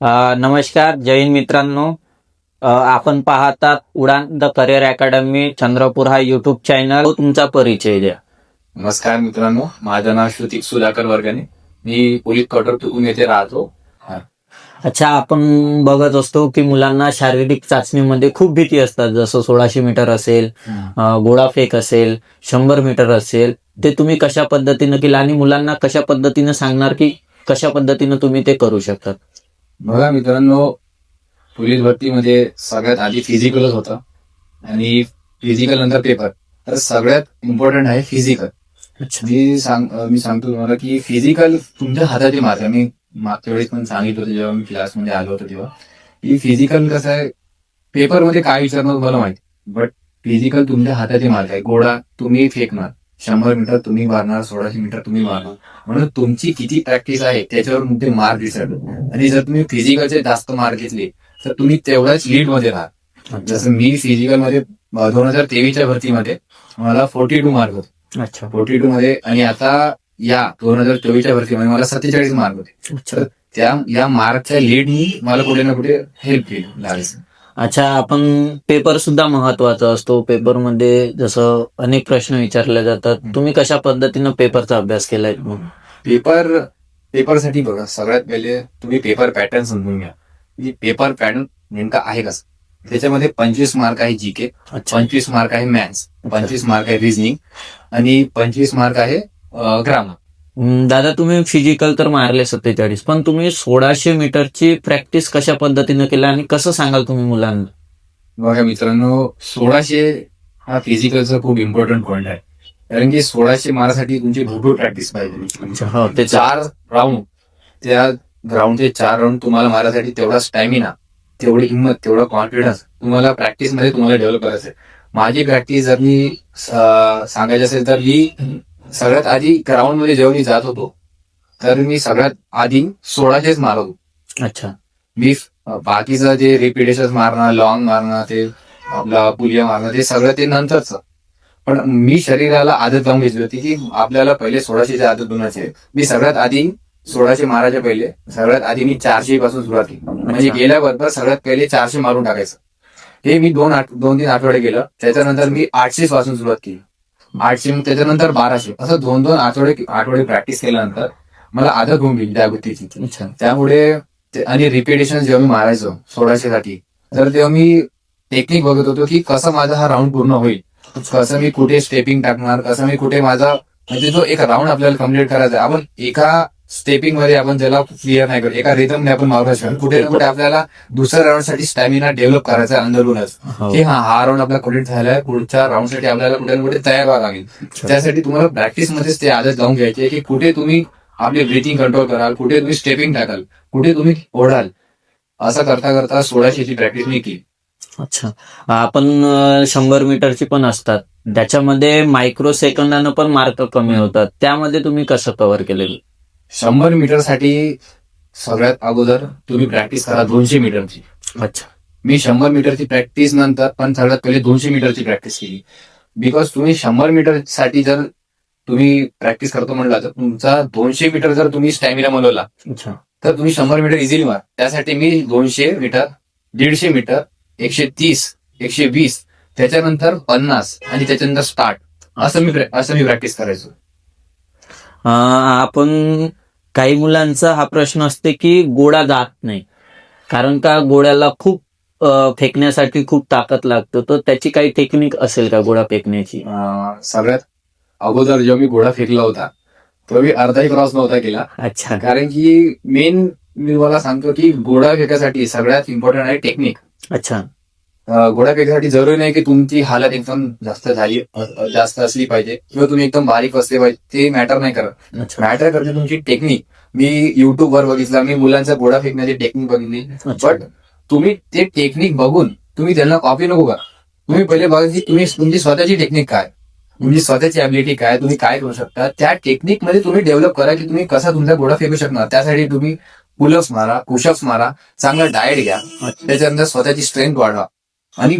नमस्कार जय हिंद मित्रांनो. आपण पाहतात Udaan the career academy Chandrapur हा युट्यूब चॅनल तुमचा परिचय द्या. नमस्कार मित्रांनो माझं नाव श्रुतिक सुधाकर वर्गणे. मी पोलीस क्वार्टर येथे राहतो. अच्छा आपण बघत असतो की मुलांना शारीरिक चाचणीमध्ये खूप भीती असतात. जसं सोळाशे मीटर असेल अ, गोळाफेक असेल शंभर मीटर असेल ते तुम्ही कशा पद्धतीनं केलं आणि मुलांना कशा पद्धतीनं सांगणार की कशा पद्धतीनं तुम्ही ते करू शकतात? बघा मित्रांनो पोलीस भरतीमध्ये सगळ्यात आधी फिजिकलच होतं आणि फिजिकल नंतर पेपर तर सगळ्यात इम्पॉर्टंट आहे फिजिकल मी सांग मी सांगतो तुम्हाला की फिजिकल तुमच्या हाताची मार्क आहे. मी मागच्या वेळेस पण सांगितलं होतं जेव्हा मी क्लासमध्ये आलो होतो तेव्हा. की फिजिकल कसं आहे पेपरमध्ये काय विचारणार मला माहिती. बट फिजिकल तुमच्या हाताची मार्क आहे. गोळा तुम्ही फेकणार. शंभर मीटर तुम्ही मारणार सोळाशे मीटर तुम्ही मारणार. म्हणून तुमची किती प्रॅक्टिस आहे त्याच्यावर ते मार्क डिसाइड आणि जर तुम्ही फिजिकलचे जास्त मार्क घेतले तर तुम्ही तेवढ्याच लीडमध्ये राहा जसं मी फिजिकलमध्ये दोन हजार तेवीसच्या भरतीमध्ये मला फोर्टी टू मार्क होते. अच्छा. फोर्टी टू मध्ये आणि आता या दोन हजार चोवीसच्या भरतीमध्ये मला सत्तेचाळीस मार्क होते. त्या या मार्कच्या लीडनी मला कुठे ना कुठे हेल्प केली लागायचं अच्छा आपण पेपर सुद्धा महत्त्वाचा असतो. पेपरमध्ये जसं अनेक प्रश्न विचारले जातात. तुम्ही कशा पद्धतीनं पेपरचा अभ्यास केलाय? मग पेपर पेपरसाठी बघा सगळ्यात पहिले तुम्ही पेपर पॅटर्न समजून घ्या. की पेपर पॅटर्न नेमका आहे कसं? त्याच्यामध्ये पंचवीस मार्क आहे जी के अच्छा. पंचवीस मार्क आहे मॅथ्स पंचवीस मार्क आहे रिझनिंग आणि पंचवीस मार्क आहे ग्रामर दादा तुम्ही फिजिकल तर मारले सत्तेचाळीस पण तुम्ही सोळाशे मीटरची प्रॅक्टिस कशा पद्धतीनं केला आणि कसं सांगाल तुम्ही मुलांना? बघा मित्रांनो सोळाशे हा फिजिकलचा खूप इम्पॉर्टंट पॉईंट आहे. कारण की सोळाशे मारासाठी तुमची भरपूर प्रॅक्टिस पाहिजे. हो ते चार राऊंड त्या ग्राउंडचे चार राऊंड तुम्हाला मारायसाठी तेवढा स्टॅमिना तेवढी हिंमत तेवढा कॉन्फिडन्स तुम्हाला प्रॅक्टिसमध्ये तुम्हाला डेव्हलप करायचं आहे. माझी प्रॅक्टिस जर मी सांगायची असेल तर मी सगळ्यात आधी ग्राउंडमध्ये जेव्हा मी जात होतो तर मी सगळ्यात आधी सोळाशेच मारत होतो. अच्छा. मी बाकीचं जे रिपिटेशन मारणं लॉंग मारणं ते आपला पुलिया मारणं ते सगळं ते नंतरच. पण मी शरीराला आदत लावून घेतली होती की आपल्याला पहिले सोळाशेची आदत बनवायची मी सगळ्यात आधी सोळाशे मारायच्या पहिले. सगळ्यात आधी मी चारशे पासून सुरुवात केली. म्हणजे. गेल्याबरोबर सगळ्यात पहिले चारशे मारून टाकायचं. हे मी दोन आठ दोन तीन आठवडे केलं. त्याच्यानंतर मी आठशे पासून सुरुवात केली. आठशे मग त्याच्यानंतर बाराशे. असं दोन दोन आठवडे आठवडे प्रॅक्टिस केल्यानंतर मला आदत होऊन गेली अच्छा. त्यामुळे आणि रिपिटेशन जेव्हा मी मारायचो सोळाशे साठी तर तेव्हा मी टेक्निक बघत होतो की कसं माझा हा राऊंड पूर्ण होईल. कसं मी कुठे स्टेपिंग टाकणार कसं मी कुठे माझा म्हणजे जो एक राऊंड आपल्याला कंप्लीट करायचा आपण एका स्टेपिंगमध्ये आपण त्याला क्लिअर नाही करत एका रिदमने आपण मारू शकतो कुठे ना कुठे आपल्याला दुसऱ्या राऊंडसाठी स्टॅमिना डेव्हलप करायचा अंदरूनच. हो. की हा हा राऊंड आपला कंप्लीट झालाय पुढच्या राऊंडसाठी आपल्याला कुठे ना कुठे तयार व्हावं लागेल. त्यासाठी तुम्हाला प्रॅक्टिस मध्येच ते आदत लावून घ्यायची की कुठे तुम्ही आपले ब्रिथिंग कंट्रोल कराल कुठे तुम्ही स्टेपिंग टाकाल कुठे तुम्ही ओढाल. असं करता करता सोळाशेची प्रॅक्टिस मी केली. अच्छा. आपण शंभर मीटरची पण असतात. त्याच्यामध्ये मायक्रो सेकंदानं पण मार्क कमी होतात. त्यामध्ये तुम्ही कसं कव्हर केलेलं? शंभर मीटरसाठी सगळ्यात अगोदर तुम्ही प्रॅक्टिस करा दोनशे मीटरची. अच्छा. मी शंभर मीटरची प्रॅक्टिस नंतर पण सगळ्यात पहिले दोनशे मीटरची प्रॅक्टिस केली. बिकॉज तुम्ही शंभर मीटरसाठी जर तुम्ही प्रॅक्टिस करतो म्हणला तर तुमचा दोनशे मीटर जर तुम्ही स्टॅमिना बनवला अच्छा. तर तुम्ही शंभर मीटर इझिली मार. त्यासाठी मी दोनशे मीटर दीडशे मीटर एकशे तीस एकशे वीस त्याच्यानंतर पन्नास आणि त्याच्यानंतर स्टार्ट असं मी असं मी प्रॅक्टिस करायचो. आपण काही मुलांचा हा प्रश्न असते की गोळा जात नाही. कारण का गोळ्याला खूप फेकण्यासाठी खूप ताकद लागतो. तर त्याची काही टेक्निक असेल का गोळा फेकण्याची? सगळ्यात अगोदर जेव्हा मी घोडा फेकला होता तो मी अर्धाही क्रॉस नव्हता केला. अच्छा. कारण की मेन मी मला सांगतो की घोडा फेकासाठी सगळ्यात इम्पॉर्टंट आहे टेक्निक अच्छा. घोडा फेकासाठी जरुरी नाही की तुमची हालत एकदम जास्त झाली जास्त असली पाहिजे किंवा तुम्ही एकदम बारीक असले पाहिजे ते मॅटर नाही करत. मॅटर करते तुमची टेक्निक मी युट्यूब वर बघितला मी मुलांचा घोडा फेकण्याची टेक्निक बघितली. बट तुम्ही ते टेक्निक बघून तुम्ही त्यांना कॉपी नको का तुम्ही पहिले बघा की तुम्ही तुमची स्वतःची टेक्निक काय? तुमची स्वतःची ॲबिलिटी काय? तुम्ही काय करू शकता? त्या टेक्निकमध्ये तुम्ही डेव्हलप करा की तुम्ही कसा तुमचा घोडा फेकू शकणार. त्यासाठी तुम्ही पुलअप्स मारा पुशअप्स मारा चांगला डाएट घ्या. त्याच्यानंतर स्वतःची स्ट्रेंथ वाढवा. आणि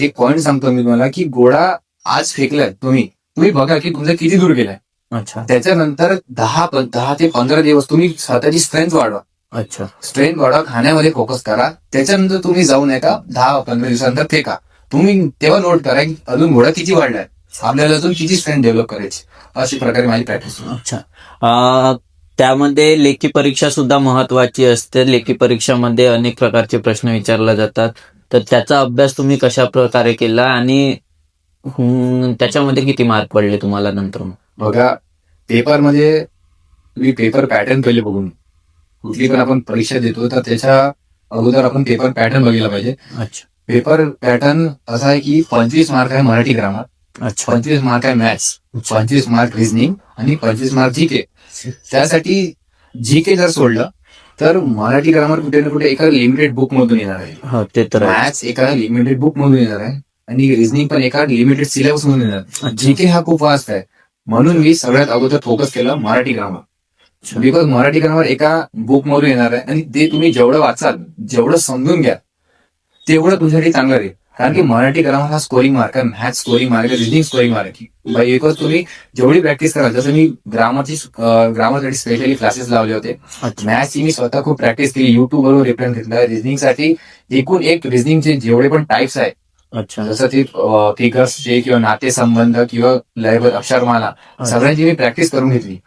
एक पॉईंट सांगतो मी तुम्हाला की घोडा आज फेकलाय तुम्ही. तुम्ही बघा की तुमचा किती दूर गेलाय. अच्छा. त्याच्यानंतर दहा दहा ते पंधरा दिवस तुम्ही स्वतःची स्ट्रेंथ वाढवा. अच्छा. स्ट्रेन वाढवा खाण्यामध्ये फोकस करा. त्याच्यानंतर तुम्ही जाऊन एका दहा पंधरा दिवसानंतर फेका. तुम्ही तेव्हा नोट करा की अजून घोडा किती वाढलाय. आपल्याला अजून किती स्ट्रेंथ डेव्हलप करायची अशी प्रकारे माझी प्रॅक्टिस अच्छा. त्यामध्ये लेखी परीक्षा सुद्धा महत्वाची असते. लेखी परीक्षामध्ये अनेक प्रकारचे प्रश्न विचारले जातात. तर त्याचा अभ्यास तुम्ही कशा प्रकारे केला आणि त्याच्यामध्ये किती मार्क पडले तुम्हाला नंतर बघा पेपरमध्ये तुम्ही पेपर पॅटर्न पहिले बघून. कुठली पण आपण परीक्षा देतो तर त्याच्या अगोदर आपण पेपर पॅटर्न बघितला पाहिजे. अच्छा. पेपर पॅटर्न असा आहे की पंचवीस मार्क आहे मराठी ग्रामर अच्छा. पंचवीस मार्क आहे मॅथ्स. पंचवीस मार्क रिझनिंग आणि पंचवीस मार्क जी के त्यासाठी जी के जर सोडलं तर मराठी ग्रामर कुठे ना कुठे एका लिमिटेड बुक मधून येणार आहे. हो ते तर. मॅथ्स एका लिमिटेड बुक मधून येणार आहे आणि रिझनिंग पण एका लिमिटेड सिलेबस मधून येणार जी के हा खूप वास्ट आहे. म्हणून मी सगळ्यात अगोदर फोकस केलं Marathi grammar. Because Marathi grammar एका बुक मधून येणार आहे आणि ते तुम्ही जेवढं वाचाल जेवढं समजून घ्या तेवढं तुमच्यासाठी चांगलं राहील कारण की मराठी ग्रामर हा स्कोरिंग मार्क आहे मॅथ स्कोरिंग मार्क आहे रिझनिंग स्कोरिंग मार्क आहे. बिकॉज तुम्ही जेवढी प्रॅक्टिस कराल जसं मी ग्रामरची ग्रामरसाठी स्पेशली क्लासेस लावले होते. मॅथ्सची मी स्वतः खूप प्रॅक्टिस केली युट्यूब वरून रेफरन्स घेतला रिझनिंगसाठी एकूण एक रिझनिंगचे जेवढे पण टाइप्स आहे अच्छा. जसं ते फिगर्सचे किंवा नातेसंबंध किंवा लयबद्ध अक्षरमाला सगळ्यांची मी प्रॅक्टिस करून घेतली.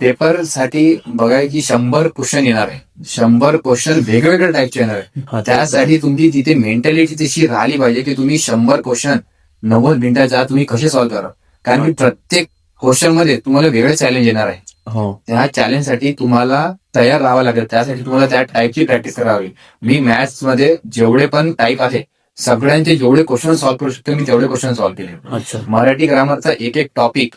पेपरसाठी बघाय की शंभर क्वेश्चन येणार आहे. शंभर क्वेश्चन वेगवेगळ्या टाईपचे येणार आहे. त्यासाठी तुमची तिथे मेंटॅलिटी तशी राहिली पाहिजे की तुम्ही शंभर क्वेश्चन नव्वद मिनिटाच्या तुम्ही कसे सॉल्व्ह करा कारण की प्रत्येक क्वेश्चनमध्ये तुम्हाला वेगळे चॅलेंज येणार आहे. हो. त्या चॅलेंजसाठी तुम्हाला तयार राहावं लागेल. त्यासाठी तुम्हाला त्या टाईपची प्रॅक्टिस करावी. मी मॅथ्समध्ये जेवढे पण टाईप आहे सगळ्यांचे जेवढे क्वेश्चन सॉल्व्ह करू शकतो मी तेवढे क्वेश्चन सॉल्व्ह केले. मराठी ग्रामरचा एक एक टॉपिक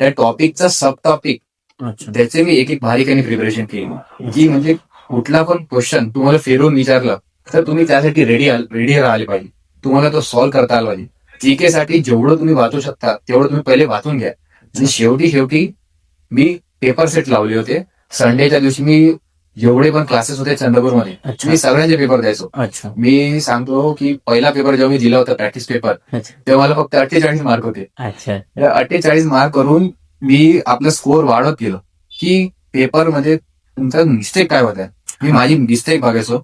त्या टॉपिकचा सब टॉपिक त्याचे मी एक एक बारीकाने प्रिपरेशन केली. की म्हणजे कुठला पण क्वेश्चन तुम्हाला फिरून विचारलं तर तुम्ही त्यासाठी रेडी रेडी राहिले पाहिजे. तुम्हाला तो सॉल्व्ह करता आला पाहिजे. जीके साठी जेवढं तुम्ही वाचू शकता तेवढं तुम्ही पहिले वाचून घ्या. आणि शेवटी शेवटी मी पेपर सेट लावले होते. संडेच्या दिवशी मी जेवढे पण क्लासेस होते चंद्रपूरमध्ये. मी सगळ्यांचे पेपर द्यायचो. अच्छा. मी सांगतो की पहिला पेपर जेव्हा मी दिला होता प्रॅक्टिस पेपर तेव्हा मला फक्त अठ्ठेचाळीस मार्क होते. अठ्ठेचाळीस मार्क करून मी आपलं स्कोअर वाढवत गेलो. की पेपरमध्ये तुमचा मिस्टेक काय होत आहे मी माझी मिस्टेक बघायचो.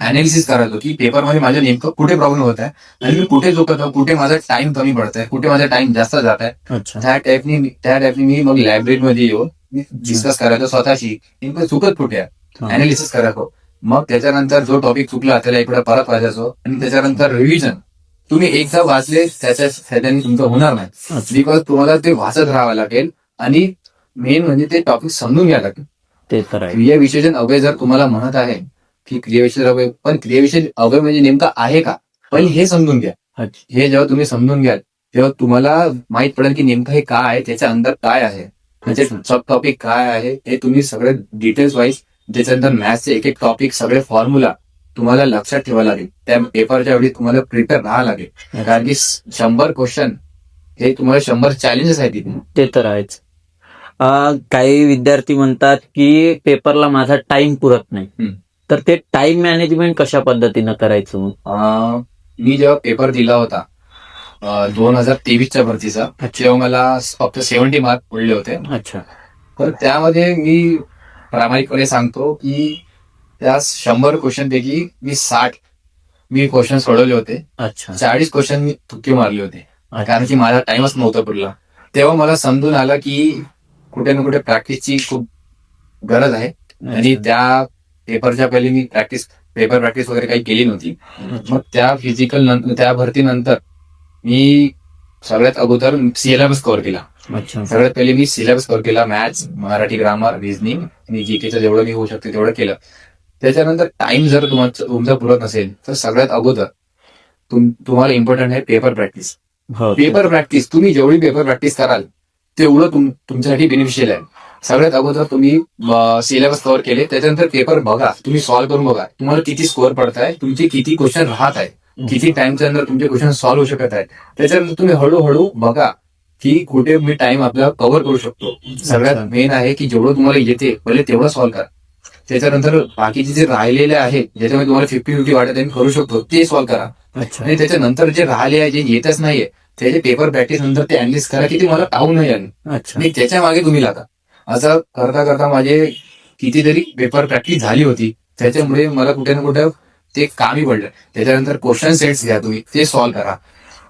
अनालिसिस करायचो की पेपरमध्ये माझं नेमकं कुठे प्रॉब्लेम होत आहे? आणि मी कुठे चुकत? कुठे माझा टाइम कमी पडत आहे कुठे माझा टाइम जास्त जात आहे? त्या टाईपनी त्या टाईपनी मी मग लायब्ररीमध्ये येऊन डिस्कस करायचो स्वतःशी. नेमकं चुकत कुठे आहे. अनालिसिस करायचो. मग त्याच्यानंतर जो टॉपिक चुकला त्याला इकडे परत वाचायचो. आणि त्याच्यानंतर रिव्हिजन तुम्ही एकदा वाचले त्याच्या त्याच्याने तुमचं होणार नाही. बिकॉज तुम्हाला ते वाचत राहावं लागेल आणि मेन म्हणजे ते टॉपिक समजून घ्यावं लागेल. ते तर आहे. क्रियाविशेषण अवय जर तुम्हाला म्हणत आहे की क्रियाविशेषण अवय पण क्रियाविशेषण अवय म्हणजे नेमका आहे का? पण हे समजून घ्या. हे जेव्हा तुम्ही समजून घ्याल तेव्हा तुम्हाला माहीत पडेल की नेमकं हे काय आहे त्याच्या अंदर काय आहे. त्याचे सब टॉपिक काय आहे हे तुम्ही सगळे डिटेल्स वाईज त्याच्यानंतर मॅथ्सचे एक एक टॉपिक सगळे फॉर्म्युला तुम्हाला लक्षात ठेवावं लागेल. त्या पेपरच्या वेळी तुम्हाला प्रिपेअर राहावं लागेल. कारण की शंभर क्वेश्चन हे तुम्हाला शंभर चॅलेंजेस आहेत तिथे ते तर आहेच. काही विद्यार्थी म्हणतात की पेपरला माझा टाइम पुरत नाही. तर ते टाइम मॅनेजमेंट कशा पद्धतीनं करायचं मी जेव्हा पेपर दिला होता दोन हजार तेवीसच्या भरतीचा तेव्हा मला फक्त सेव्हन्टी मार्क पडले होते. अच्छा. तर त्यामध्ये मी प्रामाणिकपणे सांगतो की त्या शंभर क्वेश्चन पैकी मी साठ मी क्वेश्चन सोडवले होते. अच्छा. चाळीस क्वेश्चन मी तुक्के मारले होते. कारण की माझा टाइमच नव्हता पुरला. तेव्हा मला समजून आलं की कुठे ना कुठे प्रॅक्टिसची खूप गरज आहे. आणि त्या पेपरच्या पहिले मी प्रॅक्टिस पेपर प्रॅक्टिस वगैरे काही केली नव्हती. मग त्या फिजिकल त्या भरतीनंतर मी सगळ्यात अगोदर सिलेबस कव्हर केला. सगळ्यात पहिले मी सिलेबस कव्हर केला. मॅथ्स मराठी ग्रामर रिझनिंग आणि जीकेचं जेवढं मी होऊ शकते तेवढं केलं. त्याच्यानंतर टाइम जर तुमचा तुमचा पुरत नसेल तर सगळ्यात अगोदर तुम- तुम्हाला इम्पॉर्टंट आहे पेपर प्रॅक्टिस पेपर प्रॅक्टिस तुम्ही जेवढी पेपर प्रॅक्टिस कराल तेवढं तुम- तुमच्यासाठी बेनिफिशियल आहे. सगळ्यात अगोदर तुम्ही सिलेबस कव्हर केले त्याच्यानंतर पेपर बघा तुम्ही सॉल्व्ह करून बघा तुम्हाला किती स्कोअर पडताय तुमचे किती क्वेश्चन राहत आहे किती टाइमच्या अंदर तुमचे क्वेश्चन सॉल्व्ह होऊ शकत आहेत. त्याच्यानंतर तुम्ही हळूहळू बघा की कुठे मी टाइम आपला कव्हर करू शकतो. सगळ्यात. मेन आहे की जेवढं तुम्हाला येते पहिले तेवढं सॉल्व्ह करा. त्याच्यानंतर बाकीचे जे राहिलेले आहेत ज्याच्यामध्ये तुम्हाला फिफ्टी फिफ्टी वाटत आहे मी करू शकतो. ते सॉल्व्ह करा. आणि त्याच्यानंतर जे राहिले आहे जे येतच नाहीये त्याचे पेपर प्रॅक्टिस नंतर ते अनालिस करा की ते मला पाहू नाही आणि त्याच्यामागे तुम्ही लागा. असं करता करता माझे कितीतरी पेपर प्रॅक्टिस झाली होती. त्याच्यामुळे मला कुठे ना कुठे ते कामी पडलं. त्याच्यानंतर क्वेश्चन सेट्स घ्या तुम्ही. ते सॉल्व्ह करा.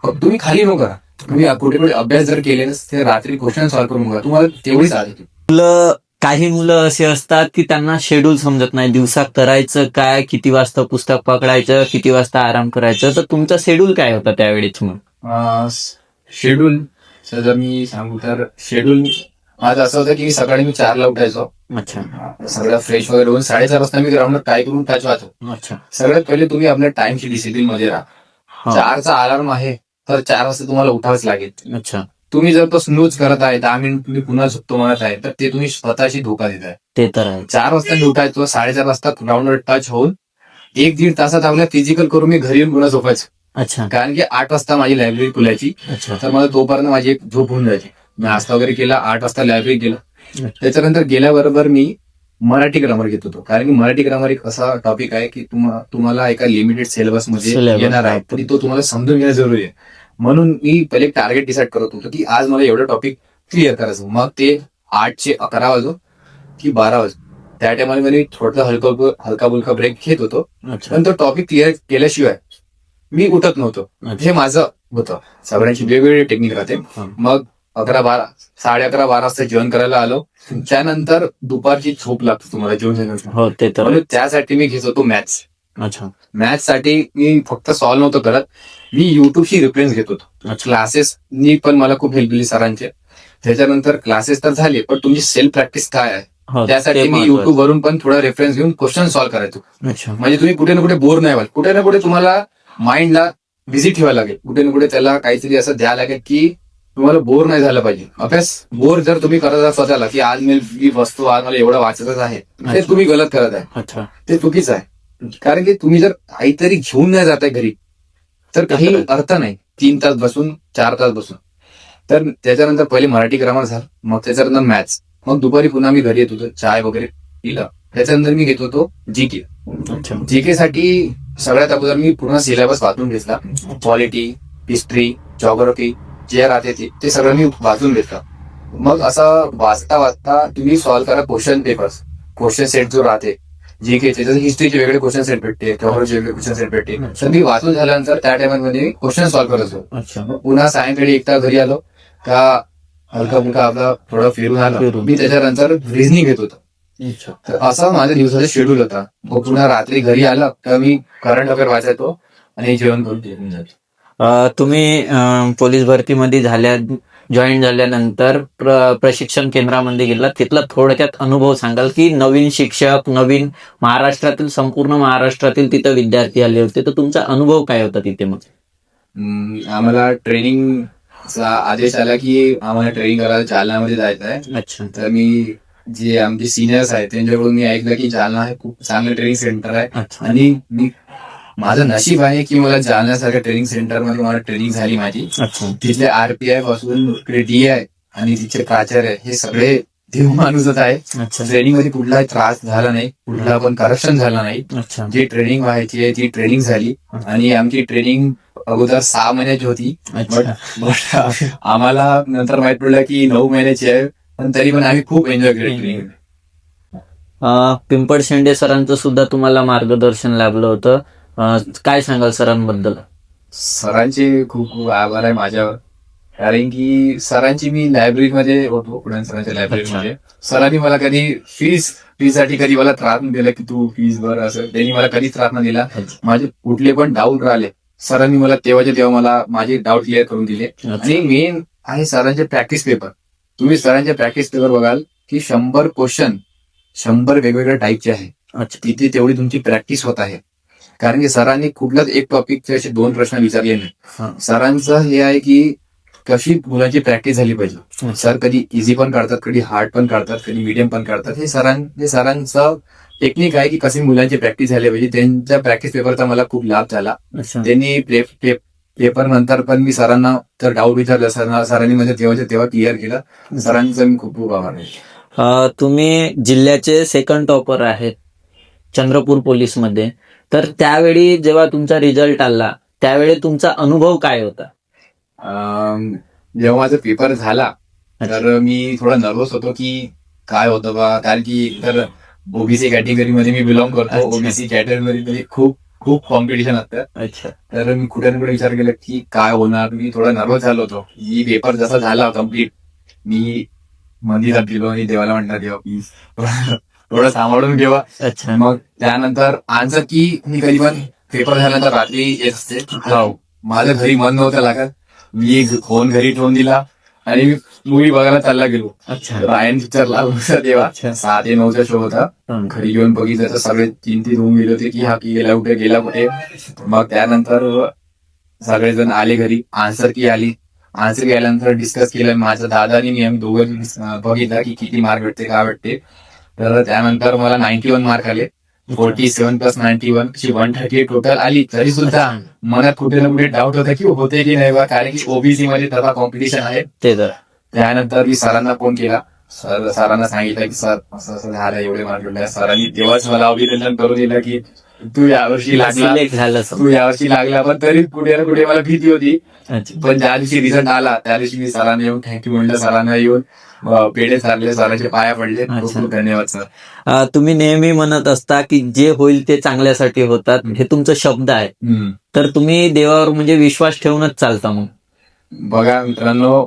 फक्त तुम्ही खाली नको करा. तुम्ही कुठे कुठे अभ्यास जर केले ना ते रात्री क्वेश्चन सॉल्व्ह करून बघा. तुम्हाला तेवढीच आली. काही मुलं असे असतात की त्यांना शेड्यूल समजत नाही. दिवसा करायचं काय किती वाजता पुस्तक पकडायचं किती वाजता आराम करायचं. तर तुमचा शेड्यूल काय होता त्यावेळेच मग? शेड्यूल जर मी सांगू तर शेड्यूल माझं असं होतं की सकाळी मी चारला उठायचो. अच्छा. सगळं फ्रेश वगैरे होऊन साडेचार वाजता मी ग्राउंडवर काय करून टच वाचो अच्छा. सगळ्यात पहिले तुम्ही आपल्या टाइमची डिसिप्लिनमध्ये राहा. चारचा अलार्म आहे तर चार वाजता तुम्हाला उठावंच लागेल. अच्छा. तुम्ही जर तो स्नूज करत आहे दहा मिनिट तुम्ही पुन्हा झोपतो म्हणत आहे तर ते तुम्ही स्वतःशी धोका देत आहे. ते तर आहे. चार वाजता उठायचो साडेचार वाजता ग्राउंडवर टच होऊन एक दीड तासात आपल्या फिजिकल करून मी घरी येऊन पुन्हा झोपायचो. अच्छा. कारण की आठ वाजता माझी लायब्ररी खुलायची. तर मला तोपर्यंत माझी एक झोप होऊन जायची. मी नाश्ता वगैरे केला आठ वाजता लायब्ररी गेला. त्याच्यानंतर गेल्याबरोबर मी मराठी ग्रामर घेत होतो. कारण की मराठी ग्रामर एक असा टॉपिक आहे की तुम्हा- तुम्हाला एका लिमिटेड सिलेबसमध्ये येणार आहे. तरी तो तुम्हाला समजून घेणं जरुरी आहे. म्हणून मी पहिले टार्गेट डिसाईड करत होतो की आज मला एवढं टॉपिक क्लिअर करायचं. मग ते आठचे अकरा वाजो की बारा वाजो त्या टायमाला मी थोडं हलका हलका बुलका ब्रेक घेत होतो. पण तो टॉपिक क्लिअर केल्याशिवाय मी उठत नव्हतो. हे माझं होतं. सगळ्यांची वेगवेगळी टेक्निक राहते. मग अकरा बारा साडे अकरा बारा वाजता जेवण करायला आलो. त्यानंतर दुपारची झोप लागते तुम्हाला जेवण हो त्यासाठी मी घेत होतो मॅथ्स अच्छा. मॅथ्ससाठी मी फक्त सॉल्व्ह नव्हतो करत. मी युट्यूबची रेफरन्स घेत होतो. अच्छा. क्लासेसनी पण मला खूप हेल्प दिली सरांचे. त्याच्यानंतर क्लासेस तर झाले पण तुमची सेल्फ प्रॅक्टिस काय आहे? हो त्यासाठी मी. युट्यूब वरून पण थोडा रेफरन्स घेऊन क्वेश्चन सॉल्व्ह करायचो. म्हणजे तुम्ही कुठे ना कुठे बोर नाही व्हाल. कुठे ना कुठे तुम्हाला माइंडला बिझी ठेवायला लागेल. कुठे ना कुठे त्याला काहीतरी असं द्यायला लागेल की तुम्हाला बोर नाही झालं पाहिजे. अभ्यास बोर जर तुम्ही करत असाल स्वतःला की आज मी ही वस्तू आज मला एवढं वाचतच आहे. ते. तुम्ही गलत करत आहे. अच्छा. ते चुकीचं आहे. कारण की तुम्ही जर काहीतरी घेऊन नाही जात आहे घरी तर काही अर्थ नाही. तीन तास बसून चार तास बसून. तर त्याच्यानंतर पहिले मराठी ग्रामर झालं मग त्याच्यानंतर मॅथ्स मग दुपारी पुन्हा मी घरी येत होतो चाय वगैरे पिलं. त्याच्यानंतर मी घेत होतो जी के अच्छा. जीके साठी सगळ्यात अगोदर मी पूर्ण सिलेबस वाचून घेतला. पॉलिटी हिस्ट्री जॉग्राफी जे राहते ते ते सगळं मी वाचून घेतलं. मग असं वाचता वाचता तुम्ही सॉल्व्ह करा क्वेश्चन पेपर्स क्वेश्चन सेट जो राहते जीके जसं हिस्ट्रीचे वेगळे क्वेश्चन सेट भेटते जॉग्राफीचे वेगळे क्वेश्चन सेट भेटते. तर मी वाचून झाल्यानंतर त्या टायमामध्ये मी क्वेश्चन सॉल्व्ह करत होतो. पुन्हा सायंकाळी एकटा घरी आलो का हलका फुलका आपला थोडं फिरून आलो. मी त्याच्यानंतर रिझनिंग घेत होतो. तर असा माझ्या दिवसाचा शेड्यूल होता. मग पुन्हा रात्री घरी आलं तर मी करंट अफेअर वाचायचो आणि जेवण करून तुम्ही पोलीस भरतीमध्ये झाल्या जॉईन झाल्यानंतर प्र- प्रशिक्षण केंद्रामध्ये गेला. तिथला थोडक्यात अनुभव सांगाल की नवीन शिक्षक नवीन महाराष्ट्रातील संपूर्ण महाराष्ट्रातील तिथं विद्यार्थी आले होते. तर तुमचा अनुभव काय होता तिथे मग? आम्हाला ट्रेनिंगचा आदेश आला की आम्हाला ट्रेनिंग करायला जालन्यामध्ये जायचं आहे. अच्छा. तर मी जे आमचे सिनियर्स आहेत त्यांच्याकडून मी ऐकलं की जालना हे खूप चांगलं ट्रेनिंग सेंटर आहे. आणि मी माझं नशीब आहे की मला जालन्यासारख्या ट्रेनिंग सेंटरमध्ये मला ट्रेनिंग झाली माझी. अच्छा. तिथले आरपीआयपासून डीआय आणि तिथले प्राचार्य हे सगळे देव माणूसच आहे. ट्रेनिंगमध्ये कुठलाही त्रास झाला नाही कुठला पण करप्शन झाला नाही. जी ट्रेनिंग व्हायची आहे ती ट्रेनिंग झाली. आणि आमची ट्रेनिंग अगोदर सहा महिन्याची होती. बट आम्हाला नंतर माहीत पडलं की नऊ महिन्याची आहे पण तरी पण आम्ही खूप एन्जॉय केली ट्रेनिंग पिंपळ शेंडे सरांचं सुद्धा तुम्हाला मार्गदर्शन लाभलं होतं. अ, काय सांगाल सरांबद्दल? सरांचे खूप खूप आभार आहे माझ्यावर. कारण की सरांची मी लायब्ररीमध्ये होतो सरांच्या लायब्ररीमध्ये. सरांनी मला कधी फीस फीससाठी कधी मला त्रास नाही दिला की तू फीस भर असं. त्यांनी मला कधीच त्रास नाही दिला. माझे कुठले पण डाऊट राहिले. सरांनी मला तेव्हाच्या तेव्हा मला माझे डाऊट क्लिअर करून दिले. आणि मेन आहे सरांचे प्रॅक्टिस पेपर तुम्ही सरांचे प्रॅक्टिस पेपर बघाल की शंभर क्वेश्चन शंभर वेगवेगळ्या टाईपचे आहे. अच्छा. तिथे तेवढी तुमची प्रॅक्टिस होत आहे. कारण की सरांनी कुठलाच एक टॉपिकचे असे दोन प्रश्न विचारले हा. नाही सरांचं हे आहे की कशी मुलांची प्रॅक्टिस झाली पाहिजे. सर कधी इझी पण काढतात कधी हार्ड पण काढतात कधी मीडियम पण काढतात. हे सरां हे सरांचं टेक्निक आहे की कशी मुलांची प्रॅक्टिस झाली पाहिजे. त्यांच्या प्रॅक्टिस पेपरचा मला खूप लाभ झाला. त्यांनी पेपर नंतर पण मी सरांना तर डाऊट विचारलं सरांना सरांनी माझ्या तेव्हाच्या तेव्हा क्लिअर केलं सरांचं मी खूप खूप आभार तुम्ही जिल्ह्याचे सेकंड टॉपर आहेत चंद्रपूर पोलीसमध्ये. तर त्यावेळी जेव्हा तुमचा रिझल्ट आला त्यावेळी तुमचा अनुभव काय होता? अं, जेव्हा माझा पेपर झाला तर मी थोडा नर्वस होतो की काय होतं बा? कारण की तर ओबीसी कॅटेगरी मध्ये मी बिलॉंग करतो. अच्छा. ओबीसी कॅटेगरी मध्ये खूप खूप कॉम्पिटिशन असतं. अच्छा. तर मी कुठे ना कुठे विचार केला की काय होणार? मी थोडा नर्वस झालो होतो. ही पेपर जसा झाला कंप्लीट मी मंदिरात गेलो आणि देवाला म्हणणार देवा प्लीज थोडं सांभाळून ठेवा. अच्छा. मग त्यानंतर आन्सर की मी कधी पण. पेपर झाल्यानंतर रात्री येत असते. हो. माझं घरी मन नव्हतं लागत. मी फोन घरी ठेवून दिला. आणि मी मूवी बघायला चालला गेलो. रायन पिक्चर लागला तेव्हा. सहा ते नऊचा शो होता. घरी येऊन बघितलं सगळे चिंतित होऊन गेले होते की हा की गेला कुठे गेला कुठे मग त्यानंतर सगळेजण आले घरी. आन्सर की आली. आन्सर की आल्यानंतर डिस्कस केलं. माझ्या दादानी मी आम्ही दोघांनी बघितलं की किती मार्क भेटते काय भेटते. तर त्यानंतर मला नाईन्टी वन मार्क आले. Forty seven plus ninety one one thirty total आली. तरी सुद्धा मनात कुठे ना कुठे डाऊट होता की होते की नाही बा? कारण की ओबीसी मध्ये तसा कॉम्पिटिशन आहे. ते तर. त्यानंतर मी सरांना फोन केला. सर सरांना सांगितलं की सर असं असं झालं एवढे मार्क सरांनी तेव्हाच मला अभिनंदन करून दिलं की तू यावर्षी लागला. तू यावर्षी लागला पण तरी कुठे ना कुठे मला भीती होती. पण ज्या दिवशी रिझल्ट आला त्या दिवशी मी सरांना येऊन थँक्यू म्हणलं सरांना येऊन. पेढे चालले सरांचे पाया पडले धन्यवाद सर तुम्ही नेहमी म्हणत असता की जे होईल ते चांगल्यासाठी होतात. हे तुमचं शब्द आहे. तर तुम्ही देवावर म्हणजे विश्वास ठेवूनच चालता मग. बघा मित्रांनो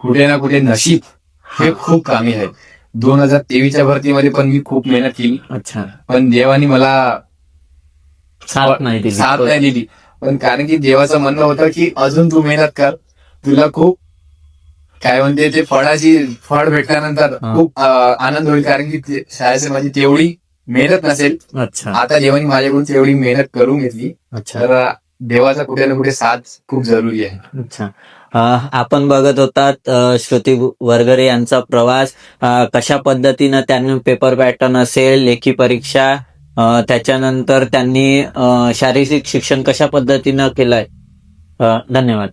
कुठे ना कुठे नशीब हे. खूप कामी आहे. दोन हजार तेवीसच्या भरतीमध्ये पण मी खूप मेहनत केली. अच्छा. पण देवानी मला साथ नाही दिली. साथ नाही दिली. पण कारण की देवाचं म्हणणं होतं की अजून तू मेहनत कर. तुला खूप काय म्हणते ते फळाची फळ भेटल्यानंतर. खूप आनंद होईल कारण की शाळेची माझी तेवढी मेहनत नसेल. अच्छा. आता देवानी माझ्याकडून तेवढी मेहनत करून घेतली अच्छा. तर देवाचा कुठे ना कुठे साथ खूप जरुरी आहे. अच्छा. आपण बघत होतात श्रुती वरगरे यांचा प्रवास. कशा पद्धतीनं त्यांनी पेपर पॅटर्न असेल लेखी परीक्षा त्याच्यानंतर त्यांनी शारीरिक शिक्षण कशा पद्धतीनं केलंय? धन्यवाद.